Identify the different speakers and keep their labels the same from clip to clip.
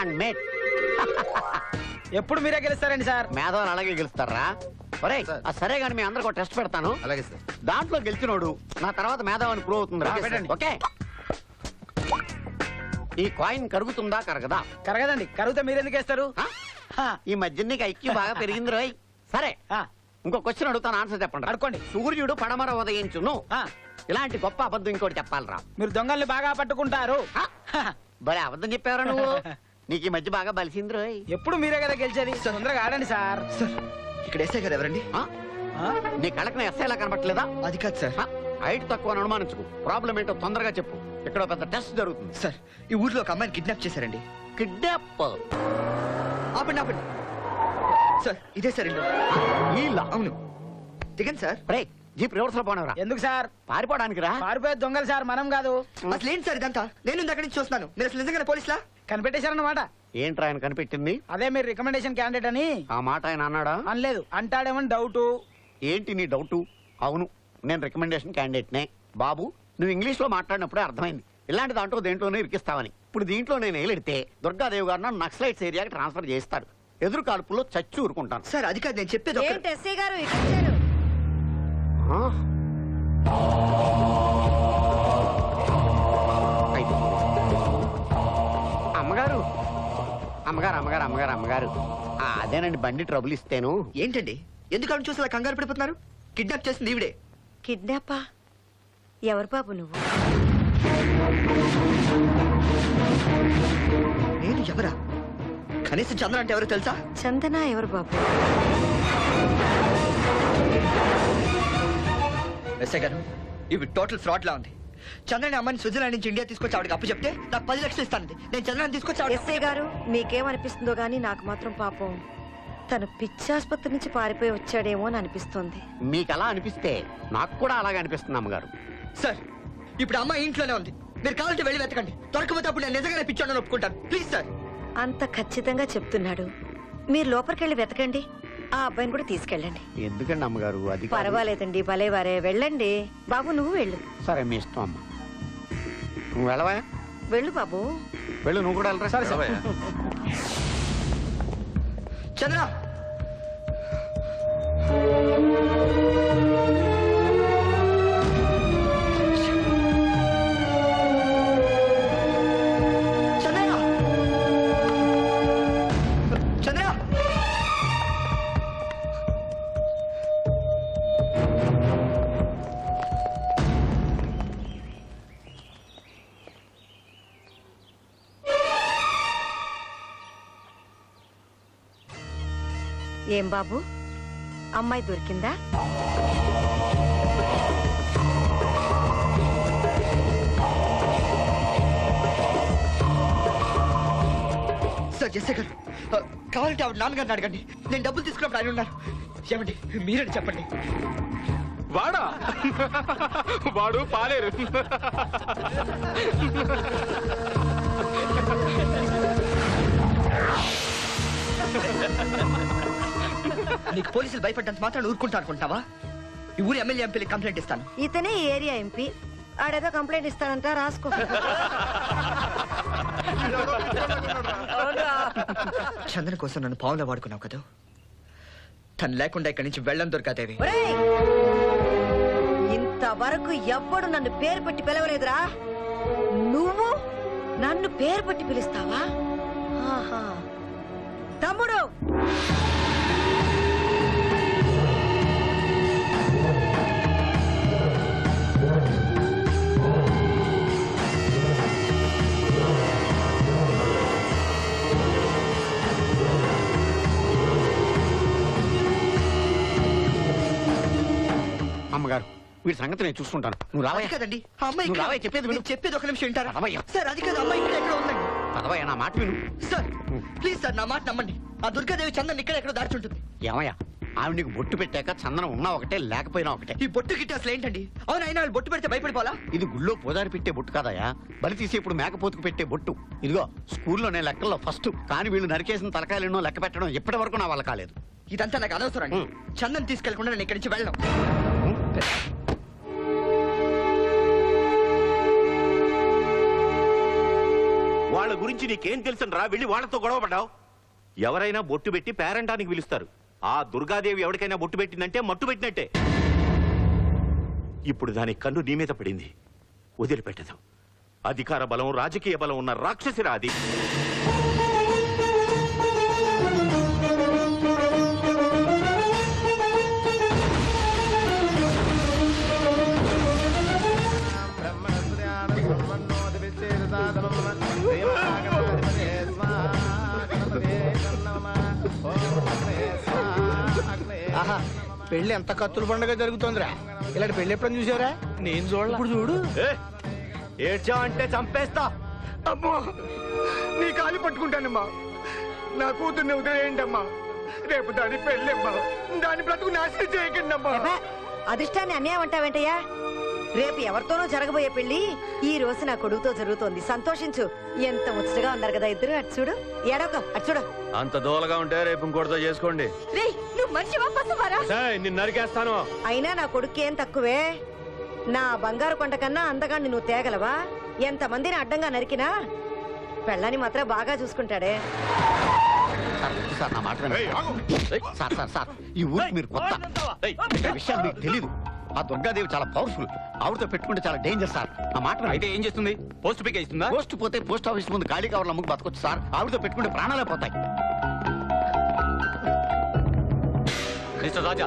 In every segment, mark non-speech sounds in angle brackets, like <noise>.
Speaker 1: And mate <laughs>
Speaker 2: ఎప్పుడు మీరే గెలుస్తారండి sir?
Speaker 1: మేధావులు అలాగే గెలుస్తారా? ఒరే
Speaker 3: సార్.
Speaker 1: సరే గాని మీ అందరికి టెస్ట్ పెడతాను.
Speaker 3: అలాగే సార్.
Speaker 1: దాంట్లో గెలిచినోడు నా తర్వాత మేధావని ప్రూవ్ అవుతుంది. ఓకే. ఈ కాయిన్ కరుగుతుందా? కరగదా?
Speaker 2: కరగదండి. కరుగుతే మీరెందుకు వేస్తారు?
Speaker 1: ఈ మధ్య నీకు ఐక్యూ బాగా పెరిగింది రోయ్. సరే.
Speaker 2: ఆ,
Speaker 1: ఇంకో క్వశ్చన్ అడుగుతాను ఆన్సర్ చెప్పండి.
Speaker 2: అడుక్కోండి.
Speaker 1: సూర్యుడు పడమర ఉదయించును.
Speaker 2: ఆ.
Speaker 1: ఇలాంటి గొప్ప అబద్ధం ఇంకోటి చెప్పాలరా.
Speaker 2: మీరు దొంగల్ని బాగా పట్టుకుంటారు.
Speaker 1: భలే అబద్ధం చెప్పావరా నువ్వు. <laughs> నీకు ఈ మధ్య బాగా బలిసింది రోయ్.
Speaker 2: ఎప్పుడు మీరే కదా గెలిచేది? తొందరగా ఆడండి సార్.
Speaker 4: సార్ ఇక్కడ ఎస్ఐ గారు ఎవరండి?
Speaker 1: ఆ?
Speaker 2: ఆ?
Speaker 1: నీ కళ్ళకి నా ఎస్ఐ లా కనపట్లేదా
Speaker 4: అది కాదు సార్.
Speaker 1: హైట్ తక్కువ అని అనుమానించుకో. ప్రాబ్లం ఏంటో తొందరగా చెప్పు. ఇక్కడ పెద్ద టెస్ట్ జరుగుతుంది.
Speaker 4: సార్ ఈ ఊర్లో ఒక అమ్మాయిని కిడ్నాప్ చేశారండి.
Speaker 1: కిడ్నాప్?
Speaker 4: ఆపండి ఆపండి. సార్ ఇదే సార్ ఇల్లు.
Speaker 1: వీళ్ళ
Speaker 4: అవును. దిగండి సార్.
Speaker 1: రే జీప్ రివర్స్లో పోనవరా?
Speaker 2: ఎందుకు సార్?
Speaker 1: పారిపోవడానికి రా
Speaker 2: పారిపోయే దొంగలు సార్ మనం కాదు.
Speaker 4: అసలు ఏంటి సార్ ఇదంతా? నేను అక్కడి నుంచి చూస్తున్నాను. మీరు అసలు నిజంగానే పోలీసులా?
Speaker 2: కనిపెట్టేశారన్నమాట.
Speaker 1: ఏంట్రా ఆయన కనిపెట్టింది?
Speaker 2: అదే మీరు రికమెండేషన్ క్యాండిడేట్ అని.
Speaker 1: ఆ మాట ఆయన అన్నాడా?
Speaker 2: అనలేదు. అంటాడేమని డౌట్
Speaker 1: ఏంటి నీ డౌట్ అవును నేను రికమెండేషన్ క్యాండిడేట్నే బాబు నువ్వు ఇంగ్లీష్లో మాట్లాడినప్పుడే అర్థమైంది. ఇలాంటి దాంట్లో దేంట్లోనే ఇరికిస్తావని. ఇప్పుడు దీంట్లో నేను ఏలెడితే దుర్గాదేవి గారు నన్ను నక్సలైట్స్ ఏరియాకి ట్రాన్స్ఫర్ చేస్తాడు ఎదురు కాల్పుల్లో చచ్చి ఊరుకుంటాను.
Speaker 4: సార్ అది కాదు నేను చెప్పేది
Speaker 5: గారు
Speaker 1: అమ్మగారు అమ్మగారు అమ్మగారు అమ్మగారు. ఆ, అదేనండి బండి ట్రబుల్ ఇస్తేను.
Speaker 4: ఏంటండి? ఎందుకు అక్కడ చూసి అలా కంగారు పడిపోతున్నారు? కిడ్నాప్ చేసింది ఈవిడే.
Speaker 5: కిడ్నాపా ఎవరు బాబు నువ్వు?
Speaker 4: నేను ఎవరా? కనీసం చంద్ర అంటే ఎవరో తెలుసా?
Speaker 5: చందన ఎవరు బాబు?
Speaker 4: ఎస్ఐ గారు ఇవి టోటల్ ఫ్రాడ్ లా ఉంది. చంద్రని అమ్మని స్విట్జర్లాండ్ నుంచి ఇండియా తీసుకొచ్చి ఆవిడకి అప్పు చెప్తే నాకు పది లక్షలు ఇస్తానండి. నేను చంద్రని తీసుకొచ్చి ఆవిడ
Speaker 5: ఎస్ఐ గారు మీకేమనిపిస్తుందో గానీ నాకు మాత్రం పాపం తను పిచ్చాసుపత్రి నుంచి పారిపోయి వచ్చాడేమో అని అనిపిస్తోంది.
Speaker 1: మీకు అలా అనిపిస్తే నాకు కూడా అలాగే అనిపిస్తుంది అమ్మగారు.
Speaker 4: సార్ ఇప్పుడు అమ్మ ఇంట్లోనే ఉంది. మీరు కావాలంటే వెళ్ళి వెతకండి. దొరకపోతే అప్పుడు నేను నిజంగానే పిచ్చోడని ఒప్పుకుంటాను. Please sir.
Speaker 5: అంత ఖచ్చితంగా చెప్తున్నాడు. మీరు లోపలికెళ్ళి వెతకండి. ఆ అబ్బాయిని కూడా తీసుకెళ్ళండి.
Speaker 1: ఎందుకండి అమ్మగారు? అది కాదు.
Speaker 5: పర్వాలేదండి భలేవారే వెళ్ళండి. బాబు నువ్వు వెళ్ళు.
Speaker 1: సరే మీ ఇష్టం అమ్మ. నువ్వు వెళ్ళవా?
Speaker 5: వెళ్ళు బాబు.
Speaker 1: వెళ్ళు నువ్వు కూడా వెళ్ళరా?
Speaker 2: సరే సార్.
Speaker 4: చంద్ర
Speaker 5: ఏం బాబు? అమ్మాయి దొరికిందా?
Speaker 4: సార్ ఎస్ఐ గారు కావాలంటే ఆవిడ నాన్నగారిని అడగండి. నేను డబ్బులు తీసుకున్నప్పుడు ఆయన ఉన్నారు. ఏమండి మీరని చెప్పండి.
Speaker 6: వాడా? వాడు పాలేరు.
Speaker 4: నీకు పోలీసులు భయపడ్డంత మాత్రం ఊరుకుంటా అనుకుంటావా? ఈ ఊరి ఎమ్మెల్యే ఎంపీలకి కంప్లైంట్ ఇస్తాను.
Speaker 5: ఇతనే ఈ ఏరియా ఎంపీ. ఆడేదో కంప్లైంట్ ఇస్తానంట రాసుకో.
Speaker 4: చందన కోసం నన్ను పావులా వాడుకున్నావు కదా. తను లేకుండా ఇక్కడి నుంచి వెళ్ళం దొరకదేవి.
Speaker 5: ఒరేయ్! ఇంతవరకు ఎవ్వడు నన్ను పేరు పెట్టి పిలవలేదురా. నువ్వు నన్ను పేరు పెట్టి పిలుస్తావా? ఆహా. తమ్ముడు!
Speaker 1: వీడి సంగతి నేను చూసుకుంటాను. నువ్వు
Speaker 4: అది
Speaker 1: రావయ్యా
Speaker 4: కదండి. ఆ అమ్మాయి
Speaker 1: నువ్వు
Speaker 4: ఇక్కడ-
Speaker 1: రావయ్య, చెప్పేది విను.
Speaker 4: నేను చెప్పేది ఒక నిమిషం వింటారా?
Speaker 1: రావయ్య.
Speaker 4: సార్ అది కాదు అమ్మాయి ఇక్కడ ఎక్కడ ఉందండి.
Speaker 1: పదవయ్యా నా మాట విను.
Speaker 4: సార్ ప్లీజ్ సార్ నా మాట నమ్మండి. ఆ దుర్గాదేవి చందన్ ఇక్కడ ఎక్కడ దాచుంటుంది
Speaker 1: ఏమయ్యా ఆవిడ నీకు బొట్టు పెట్టాక చందనం ఉన్నా ఒకటే లేకపోయినా ఒకటే.
Speaker 4: ఈ బొట్టు గిట్టి అసలు ఏంటండి? అవును అయినా వాళ్ళు బొట్టు పెడితే భయపడిపోవాలా?
Speaker 1: ఇది గుళ్ళో పోదారి పెట్టే బొట్టు కాదయా బలి తీసి ఇప్పుడు మేకపోతుకు పెట్టే బొట్టు. ఇదిగో స్కూల్లో నేను లెక్కల్లో ఫస్ట్ కానీ వీళ్ళు నరికేసిన తలకాయలు ఎన్నో లెక్క పెట్టడం ఇప్పటి వరకు నా వల్ల కాలేదు.
Speaker 4: ఇదంతా నాకు అనవసరం అండి. చందన్ తీసుకెళ్ళకుండా నేను ఇక్కడి నుంచి వెళ్ళను.
Speaker 3: గురించి నీకేం తెలుసు రా వెళ్ళి వాళ్ళతో గొడవ పడ్డావు. ఎవరైనా బొట్టు పెట్టి పేరంటానికి పిలుస్తారు. ఆ దుర్గాదేవి ఎవరికైనా బొట్టు పెట్టిందంటే మట్టు పెట్టినట్టే. ఇప్పుడు దాని కన్ను నీ మీద పడింది. వదిలిపెట్టదు. అధికార బలం రాజకీయ బలం ఉన్న రాక్షసిరా అది.
Speaker 2: పెళ్ళి ఎంత కత్తుల పండుగ జరుగుతోందిరా? ఇలాంటి పెళ్ళి ఎప్పుడైనా చూసారా నేను చూడాలి. ఇప్పుడు చూడు.
Speaker 3: ఏడ్చా అంటే చంపేస్తా.
Speaker 6: అమ్మో నీ కాలు పట్టుకుంటానమ్మా. నా కూతుర్ని వదిలేయండి అమ్మా రేపు దాని పెళ్ళమ్మా. దాని బ్రతుకు నాశనం చేయకండి అమ్మా
Speaker 5: అబ్బా, అదిష్టాన్ని అన్యాయం అంటావేంటయ్యా? రేపు ఎవరితోనో జరగబోయే పెళ్ళి ఈ రోజు నా కొడుకుతో జరుగుతోంది. సంతోషించు. ఎంత ముచ్చటగా ఉన్నారు కదా ఇద్దరు. అటు చూడు. ఎడొక అటు చూడు.
Speaker 7: అంత దూలగా ఉంటే రేపు ఇంకోటితో చేసుకోండి.
Speaker 5: రేయ్, నువ్వు మనిషివా పసువారా
Speaker 7: నిన్ను నరికేస్తాను.
Speaker 5: అయినా నా కొడుకు ఏం తక్కువే? నా బంగారు కొండ కన్నా అందగాన్ని నువ్వు తేగలవా? ఎంతమందిని అడ్డంగా నరికినా? పెళ్ళని మాత్రం బాగా చూసుకుంటాడే.
Speaker 1: సార్ వద్దు సార్ నా మాట వినండి. సార్ సార్ సార్ ఈ ఊరికి మీరు కొత్త. ఈ విషయం మీకు తెలీదు. ఆ దుర్గాదేవి చాలా పవర్ఫుల్ ఆవిడతో పెట్టుకుంటే చాలా డేంజర్ సార్. నా మాట
Speaker 6: అయితే ఏం చేస్తుంది? పోస్ట్ పిక్ ఇస్తుందా?
Speaker 1: పోస్ట్ పోతే పోస్ట్ ఆఫీస్ ముందు ఖాళీ కవర్లు అమ్ముకు బతకొచ్చు సార్. ఆవిడతో పెట్టుకుంటే ప్రాణాలే పోతాయి.
Speaker 6: మిస్టర్ రాజా.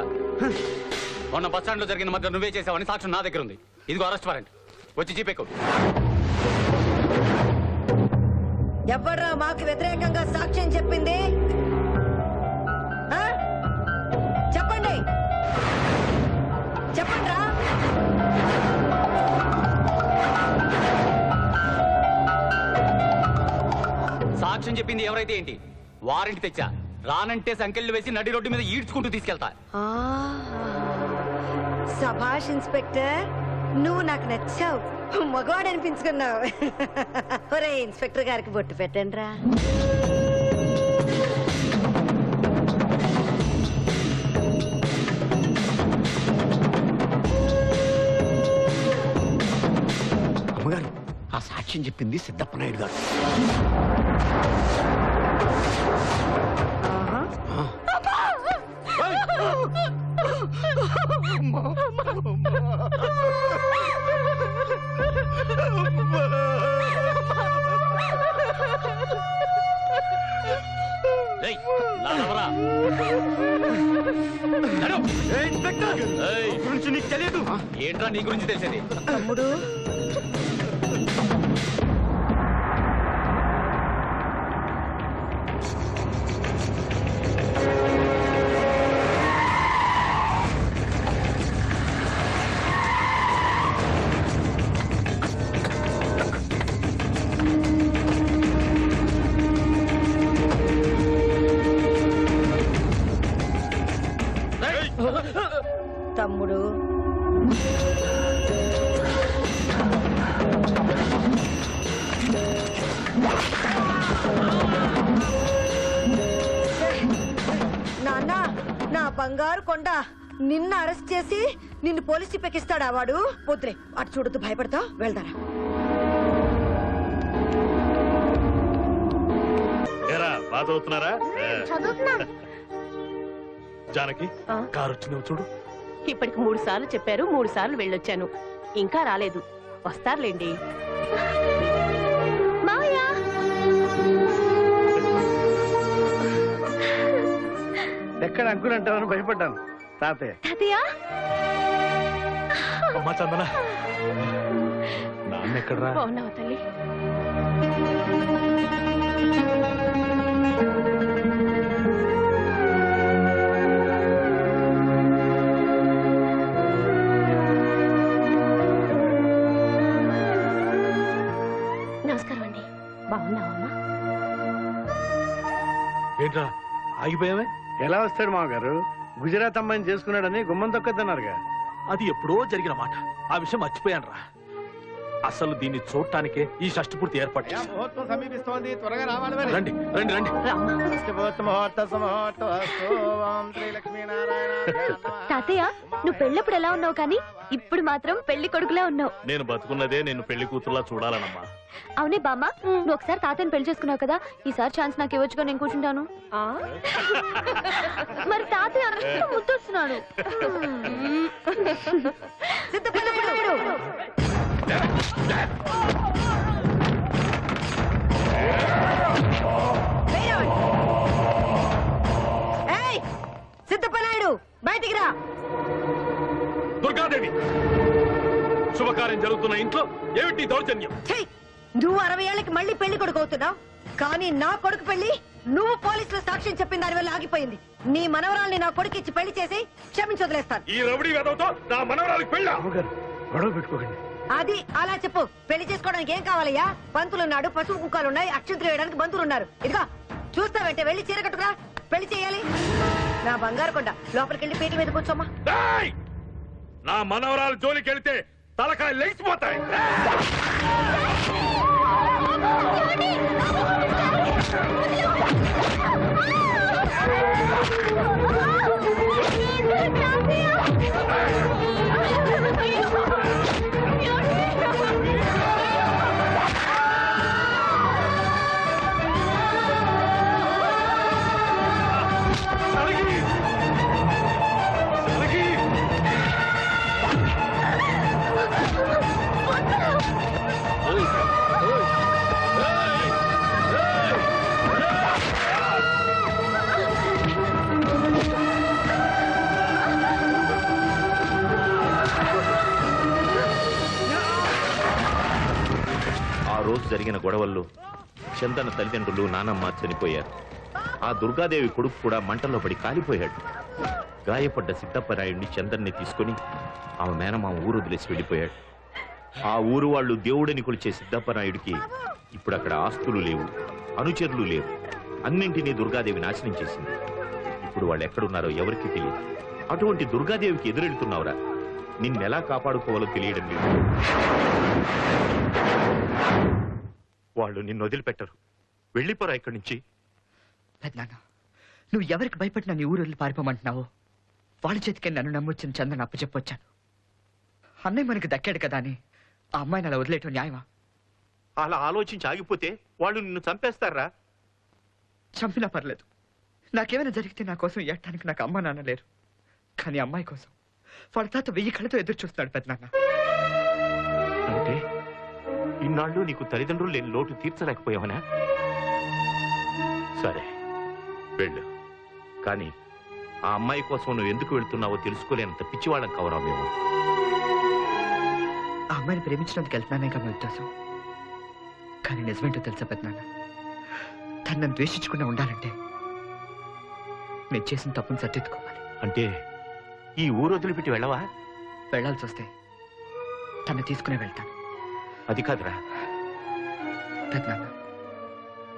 Speaker 6: మొన్న బస్ స్టాండ్లో జరిగిన మధ్య నువ్వే చేసావని సాక్ష్యం నా దగ్గర ఉంది. ఇదిగో అరెస్ట్ వారెంట్. వచ్చి జీపెక్కు
Speaker 5: ఎవడ్రా మాకు వ్యతిరేకంగా సాక్ష్యం చెప్పింది? చెప్పండి. చెప్పండి
Speaker 6: సాక్ష్యం చెప్పింది ఎవరైతే ఏంటి? వారెంట్ తెచ్చా? రానంటే సంకెళ్ళు వేసి నడి రోడ్డు మీద ఈడ్చుకుంటూ తీసుకెళ్తా.
Speaker 5: సభాష్ ఇన్స్పెక్టర్ నువ్వు నాకు నచ్చావు. మగవాడు అనిపించుకున్నావు. ఒరే ఇన్స్పెక్టర్ గారికి బొట్టు పెట్టండి రా.
Speaker 1: అమ్మగారు ఆ సాక్ష్యం చెప్పింది సిద్ధప్ప నాయుడు గారు.
Speaker 3: గురించి నీకు తెలియదు
Speaker 6: ఏంట్రా నీ గురించి తెలిసేది?
Speaker 5: తమ్ముడు. తమ్ముడు. నాన్న నా బంగారు కొండ నిన్న అరెస్ట్ చేసి నిన్ను పోలీస్ పెక్కిస్తాడా వాడు? వద్దులే అటు చూడొద్దు భయపడతావు వెళ్దారా.
Speaker 7: చదువుతున్నారా <laughs> జానకి? కారు వచ్చిందో చూడు.
Speaker 8: ఇప్పటికి మూడు సార్లు చెప్పారు మూడు సార్లు వెళ్ళొచ్చాను. ఇంకా రాలేదు. వస్తారులేండి.
Speaker 2: ఎక్కడ అంకులు అంటావని భయపడ్డాను. తాతయ్య!
Speaker 7: అమ్మా చందన. నాన్న ఎక్కడరా?
Speaker 8: బాగున్నావా తల్లి?
Speaker 7: ఆగిపోయావే?
Speaker 9: ఎలా వస్తాడు మామగారు? గుజరాత్ అమ్మాయిని చేసుకున్నాడని గుమ్మం తొక్కద్దన్నారుగా.
Speaker 7: అది ఎప్పుడో జరిగిన మాట. ఆ విషయం మర్చిపోయాను రా అసలు దీన్ని చూడటానికే ఈ షష్టి పూర్తి ఏర్పాటు.
Speaker 2: ముహూర్తం సమీపిస్తోంది. త్వరగా రావాలి మరి.
Speaker 7: రండి రండి రండి.
Speaker 8: రామ్మా
Speaker 2: ముహూర్త సుముహూర్త ఓం శ్రీ లక్ష్మీనారాయణ
Speaker 10: తాతయ్య నువ్వు పెళ్ళప్పుడు ఎలా ఉన్నావు కానీ ఇప్పుడు మాత్రం పెళ్ళి కొడుకులా ఉన్నావు.
Speaker 7: నేను బతుకున్నదే నేను పెళ్ళి కూతురులా చూడాలనమ్మా.
Speaker 10: అవునే బామ్మ నువ్వు ఒకసారి తాతయ్యని పెళ్ళి చేసుకున్నావు కదా ఈసారి ఛాన్స్ నాకు ఇవ్వచ్చుగా నేను కూర్చుంటాను.
Speaker 8: ఆ?
Speaker 10: మరి తాతయ్య అంత ముద్దొస్తున్నాడు. <laughs>
Speaker 5: సిద్ధపనాయుడు బయటికి రా.
Speaker 7: దుర్గాదేవి శుభకార్యం జరుగుతున్న ఇంట్లో ఏమిటి దౌర్జన్యం?
Speaker 5: ఛీ! నువ్వు అరవై ఏళ్ళకి మళ్ళీ పెళ్ళి కొడుకు అవుతున్నావు. కానీ నా కొడుకు పెళ్ళి నువ్వు పోలీసులు సాక్ష్యం చెప్పిన దాని వల్ల ఆగిపోయింది. నీ మనవరాల్ని నా కొడుకు ఇచ్చి పెళ్ళి చేసి క్షమించి వదిలేస్తాను.
Speaker 7: ఈ రౌడీ వెదవతో నా మనవరాలకు పెళ్ళా?
Speaker 9: గొడవ పెట్టుకోకండి.
Speaker 5: అది అలా చెప్పు. పెళ్ళి చేసుకోవడానికి ఏం కావాలయ్యా? పంతులున్నాడు పశువు కుక్కలు ఉన్నాయి అక్షంతులు వేయడానికి బంధువులు ఉన్నారు ఇదిగా చూస్తావంటే వెళ్ళి చీర కట్టుకురా. పెళ్ళి చేయాలి. నా బంగారు కొండ లోపలికి వెళ్ళి పీట మీద కూర్చోమ్మా.
Speaker 7: డేయ్! నా మనవరాలు జోలికి వెళ్తే తలకాయ లెగిసిపోతాయి
Speaker 3: రోజు జరిగిన గొడవల్లో చందన తల్లిదండ్రులు నానమ్మ చనిపోయారు. ఆ దుర్గాదేవి కొడుకు కూడా మంటల్లో పడి కాలిపోయాడు. గాయపడ్డ సిద్ధప్పరాయుడిని చందన్ని తీసుకుని ఆమె మేనమామ ఊరు వదిలేసి వెళ్ళిపోయాడు. ఆ ఊరు వాళ్ళు దేవుడని కొలిచే సిద్ధప్పరాయుడికి ఇప్పుడు అక్కడ ఆస్తులు లేవు అనుచరులు లేవు. అన్నింటినీ దుర్గాదేవి నాశనం చేసింది. ఇప్పుడు వాళ్ళు ఎక్కడున్నారో ఎవరికి తెలియదు. అటువంటి దుర్గాదేవికి ఎదురెడుతున్నావురా నిన్నెలా కాపాడుకోవాలో తెలియడం లేదు. వాళ్ళు నిన్ను వదిలిపెట్టరు. వెళ్ళిపోరా ఇక్కడి నుంచి.
Speaker 4: పెద్దనాన్న నువ్వు ఎవరికి భయపడినా నీ ఊరు పారిపోమంటున్నావో? వాళ్ళ చేతికి నన్ను నమ్మొచ్చిన చందన అప్పచెప్పొచ్చాను అన్నయ్య మనకి దక్కాడు కదా అని ఆ అమ్మాయిని అలా వదిలేయటం న్యాయమా?
Speaker 3: అలా ఆలోచించి ఆగిపోతే వాళ్ళు నిన్ను చంపేస్తారా?
Speaker 4: చంపినా పర్లేదు. నాకేమైనా జరిగితే నా కోసం ఎట్టడానికి నాకు అమ్మ నాన్న లేరు. కానీ అమ్మాయి కోసం. వాళ్ళ తాత వెయ్యి కళ్ళతో ఎదురు చూస్తున్నాడు పెద్దనాన్న.
Speaker 3: అంటే ఇన్నాళ్ళు నీకు తల్లిదండ్రులు లేని లోటు తీర్చలేకపోయావనా? సరే వెళ్ళు. కానీ ఆ అమ్మాయి కోసం నువ్వు ఎందుకు వెళ్తున్నావో తెలుసుకోలేనంత పిచ్చివాళ్ళం కవరా మేము.
Speaker 4: ఆ అమ్మాయిని ప్రేమించడానికి వెళ్తున్నానే కదా ఉద్దేశం. కానీ నిజమేంటో తెలుసా పెద్దనాన్న? తను నన్ను ద్వేషించకుండా ఉండాలంటే నేను చేసిన తప్పును సర్దిద్దుకోవాలి.
Speaker 3: అంటే ఈ ఊరు వదిలిపెట్టి వెళ్ళవా?
Speaker 4: వెళ్ళాల్సి వస్తే తను తీసుకునే వెళ్తాను.
Speaker 3: అది కాదురా.
Speaker 4: పెద్దనాన్న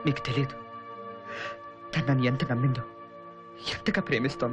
Speaker 4: నీకు తెలియదు. తను నన్ను ఎంత నమ్మిందో ఎంతగా ప్రేమిస్తోందో.